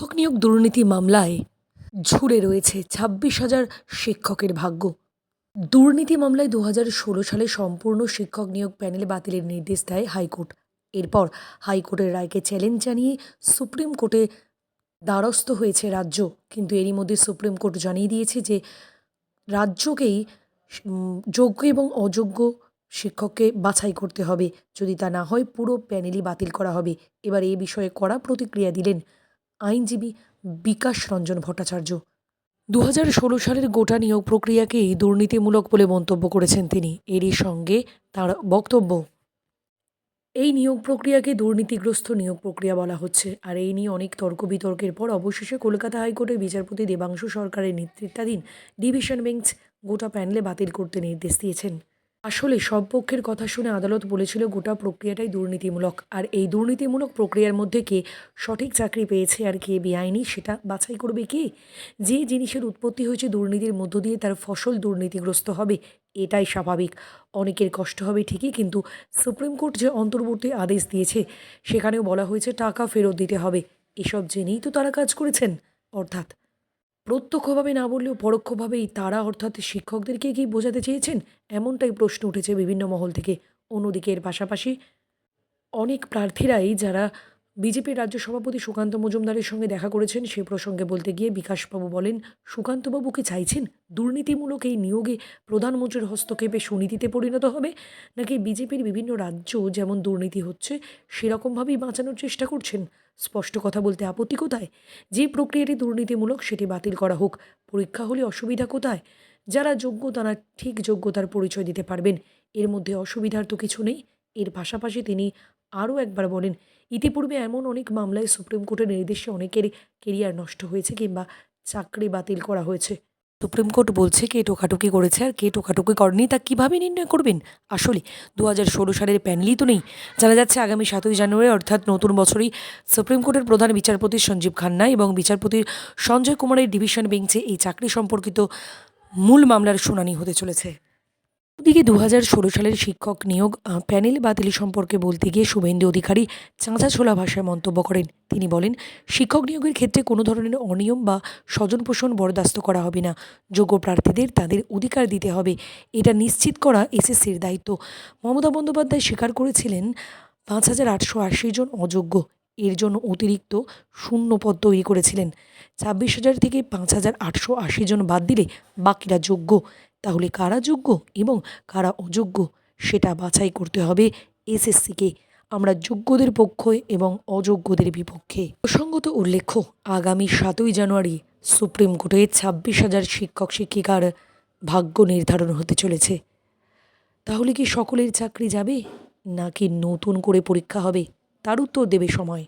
শিক্ষক নিয়োগ দুর্নীতি মামলায় ঝুড়ে রয়েছে ছাব্বিশ হাজার শিক্ষকের ভাগ্য। দুর্নীতি মামলায় দু ষোলো সালে সম্পূর্ণ শিক্ষক নিয়োগ প্যানেল বাতিলের নির্দেশ দেয় হাইকোর্ট। এরপর হাইকোর্টের রায়কে চ্যালেঞ্জ জানিয়ে সুপ্রিম কোর্টে দ্বারস্থ হয়েছে রাজ্য। কিন্তু এরই মধ্যে সুপ্রিম কোর্ট জানিয়ে দিয়েছে যে রাজ্যকেই যোগ্য এবং অযোগ্য শিক্ষককে বাছাই করতে হবে। যদি তা না হয় পুরো প্যানেলই বাতিল করা হবে। এবার এই বিষয়ে কড়া প্রতিক্রিয়া দিলেন আইনজীবী বিকাশ রঞ্জন ভট্টাচার্য। দু হাজার ষোলো সালের গোটা নিয়োগ প্রক্রিয়াকেই দুর্নীতিমূলক বলে মন্তব্য করেছেন তিনি। এরই সঙ্গে তার বক্তব্য, এই নিয়োগ প্রক্রিয়াকে দুর্নীতিগ্রস্ত নিয়োগ প্রক্রিয়া বলা হচ্ছে। আর এই নিয়ে অনেক তর্ক বিতর্কের পর অবশেষে কলকাতা হাইকোর্টের বিচারপতি দেবাংশু সরকারের নেতৃত্বাধীন ডিভিশন বেঞ্চ গোটা প্যানেলে বাতিল করতে নির্দেশ দিয়েছেন। আসলে সব পক্ষের কথা শুনে আদালত বলেছিল গোটা প্রক্রিয়াটাই দুর্নীতিমূলক। আর এই দুর্নীতিমূলক প্রক্রিয়ার মধ্যে কে সঠিক চাকরি পেয়েছে আর কে বেআইনি সেটা বাছাই করবে কে? যে জিনিসের উৎপত্তি হয়েছে দুর্নীতির মধ্য দিয়ে তার ফসল দুর্নীতিগ্রস্ত হবে, এটাই স্বাভাবিক। অনেকের কষ্ট হবে ঠিকই কিন্তু সুপ্রিম কোর্ট যে অন্তর্বর্তী আদেশ দিয়েছে, সেখানেও বলা হয়েছে টাকা ফেরত দিতে হবে। এসব জেনেই তো তারা কাজ করেছেন, অর্থাৎ প্রত্যক্ষভাবে না বললেও পরোক্ষভাবেই তারা অর্থাৎ শিক্ষকদেরকে কি বোঝাতে চেয়েছেন? এমনটাই প্রশ্ন উঠেছে বিভিন্ন মহল থেকে। অন্যদিকে এর পাশাপাশি অনেক প্রার্থীরাই যারা বিজেপির রাজ্য সভাপতি সুকান্ত মজুমদারের সঙ্গে দেখা করেছেন। সে প্রসঙ্গে বলতে গিয়ে বিকাশবাবু বলেন সুকান্তবাবু কি চাইছেন দুর্নীতিমূলক এই নিয়োগে প্রধানমন্ত্রীর হস্তক্ষেপে সুনীতিতে পরিণত হবে। নাকি বিজেপির বিভিন্ন রাজ্য যেমন দুর্নীতি হচ্ছে, সেরকমভাবেই বাঁচানোর চেষ্টা করছেন? স্পষ্ট কথা বলতে আপত্তি কোথায়? যে প্রক্রিয়াটি দুর্নীতিমূলক, সেটি বাতিল করা হোক। পরীক্ষা হলে অসুবিধা কোথায়? যারা যোগ্য, তারা ঠিক যোগ্যতার পরিচয় দিতে পারবেন। এর মধ্যে অসুবিধার তো কিছু নেই। এর পাশাপাশি তিনি আরও একবার বলেন, ইতিপূর্বে এমন অনেক মামলায় সুপ্রিম কোর্টের নির্দেশে অনেকের কেরিয়ার নষ্ট হয়েছে কিংবা চাকরি বাতিল করা হয়েছে। সুপ্রিম কোর্ট বলছে কে টোকাটুকি করেছে আর কে টোকাটুকি করেনি, তা কীভাবে নির্ণয় করবেন? আসলে দু হাজার ষোলো সালের প্যানেলই তো নেই। জানা যাচ্ছে আগামী সাতই জানুয়ারি, অর্থাৎ নতুন বছরই, সুপ্রিম কোর্টের প্রধান বিচারপতি সঞ্জীব খান্না এবং বিচারপতি সঞ্জয় কুমারের ডিভিশন বেঞ্চে এই চাকরি সম্পর্কিত মূল মামলার শুনানি হতে চলেছে। ওদিকে দু হাজার ষোলো সালের শিক্ষক নিয়োগ প্যানেল বাতিল সম্পর্কে বলতে গিয়ে শুভেন্দু অধিকারী চাঁচা ছোলা ভাষায় মন্তব্য করেন। তিনি বলেন, শিক্ষক নিয়োগের ক্ষেত্রে কোনো ধরনের অনিয়ম বা স্বজন পোষণ বরদাস্ত করা হবে না। যোগ্য প্রার্থীদের তাদের অধিকার দিতে হবে। এটা নিশ্চিত করা এসএসসির দায়িত্ব। মমতা বন্দ্যোপাধ্যায় স্বীকার করেছিলেন, পাঁচ হাজার আটশো আশি জন অযোগ্য। এর জন্য অতিরিক্ত শূন্য পদ তৈরি করেছিলেন। ছাব্বিশ হাজার থেকে পাঁচ হাজার আটশো আশি জন বাদ দিলে বাকিরা যোগ্য। তাহলে কারা যোগ্য এবং কারা অযোগ্য সেটা বাছাই করতে হবে এসএসসিকে। আমরা যোগ্যদের পক্ষে এবং অযোগ্যদের বিপক্ষে। প্রসঙ্গত উল্লেখ্য, আগামী সাতই জানুয়ারি সুপ্রিম কোর্টে ছাব্বিশ হাজার শিক্ষক শিক্ষিকার ভাগ্য নির্ধারণ হতে চলেছে। তাহলে কি সকলের চাকরি যাবে নাকি নতুন করে পরীক্ষা হবে? তার উত্তর দেবে সময়।